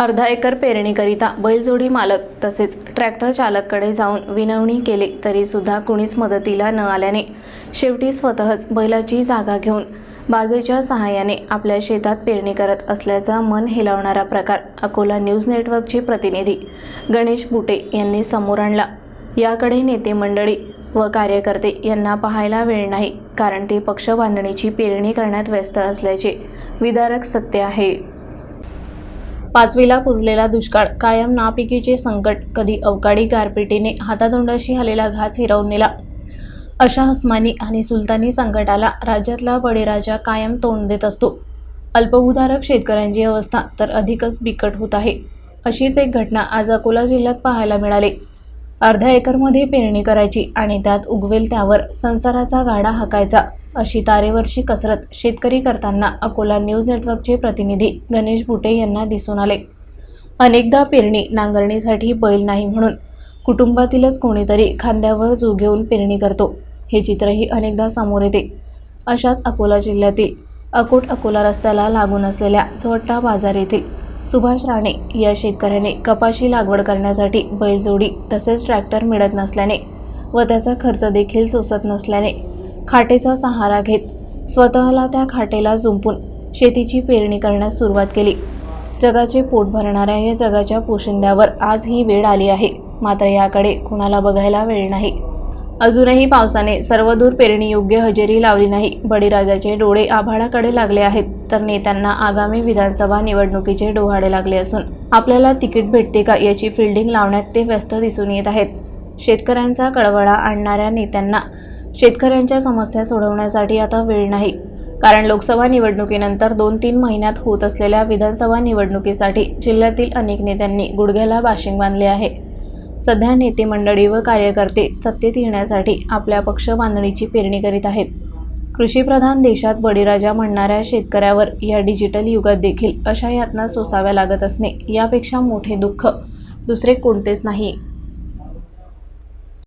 अर्धा एकर पेरणीकरिता बैलजोडी मालक तसेच ट्रॅक्टर चालककडे जाऊन विनवणी केली तरीसुद्धा कुणीच मदतीला न आल्याने शेवटी स्वतःच बैलाची जागा घेऊन बाजेच्या सहाय्याने आपल्या शेतात पेरणी करत असल्याचा मन हेलावणारा प्रकार अकोला न्यूज नेटवर्कचे प्रतिनिधी गणेश बुटे यांनी समोर आणला. याकडे नेते मंडळी व कार्यकर्ते यांना पाहायला वेळ नाही कारण ते पक्ष बांधणीची पेरणी करण्यात व्यस्त असल्याचे विदारक सत्य आहे. पाचवीला पुजलेला दुष्काळ कायम नापिकीचे संकट. कधी अवकाळी गारपिटीने हातातोंडाशी आलेला घास हिरवून नेला. अशा हस्मानी आणि सुलतानी संकटाला राज्यातला बळीराजा कायम तोंड देत असतो. अल्पभूधारक शेतकऱ्यांची अवस्था तर अधिकच बिकट होत आहे. अशीच एक घटना आज अकोला जिल्ह्यात पाहायला मिळाली. अर्ध्या एकरमध्ये पेरणी करायची आणि त्यात उगवेल त्यावर संसाराचा गाडा हाकायचा अशी तारेवरची कसरत शेतकरी करताना अकोला न्यूज नेटवर्कचे प्रतिनिधी गणेश बुटे यांना दिसून आले. अनेकदा पेरणी नांगरणीसाठी बैल नाही म्हणून कुटुंबातीलच कोणीतरी खांद्यावर जू घेऊन पेरणी करतो हे चित्रही अनेकदा समोर येते. अशाच अकोला जिल्ह्यातील अकोट अकोला रस्त्याला लागून असलेल्या झोट्टा बाजार येथील सुभाष राणे या शेतकऱ्याने कपाशी लागवड करण्यासाठी बैलजोडी तसेच ट्रॅक्टर मिळत नसल्याने व त्याचा खर्च देखील सोसत नसल्याने खाटेचा सहारा घेत स्वतःला त्या खाटेला जुंपून शेतीची पेरणी करण्यास सुरुवात केली. जगाचे पोट भरणाऱ्या या जगाच्या पोशिंद्यावर आज ही वेळ आली आहे. मात्र याकडे कुणाला बघायला वेळ नाही. अजूनही पावसाने सर्वदूर पेरणी योग्य हजेरी लावली नाही. बळीराजाचे डोळे आभाळाकडे लागले आहेत तर नेत्यांना आगामी विधानसभा निवडणुकीचे डोहाळे लागले असून आपल्याला तिकीट भेटते का याची फिल्डिंग लावण्यात ते व्यस्त दिसून येत आहेत. शेतकऱ्यांचा कळवळा आणणाऱ्या नेत्यांना शेतकऱ्यांच्या समस्या सोडवण्यासाठी आता वेळ नाही कारण लोकसभा निवडणुकीनंतर दोन तीन महिन्यात होत असलेल्या विधानसभा निवडणुकीसाठी जिल्ह्यातील अनेक नेत्यांनी गुडघ्याला बाशिंग बांधले आहे. सध्या नेते मंडळी व कार्यकर्ते सत्तेत येण्यासाठी आपल्या पक्ष बांधणीची पेरणी करीत आहेत. कृषीप्रधान देशात बळीराजा म्हणणाऱ्या शेतकऱ्यावर या डिजिटल युगात देखील अशा यातना सोसाव्या लागत असणे यापेक्षा मोठे दुःख दुसरे कोणतेच नाही.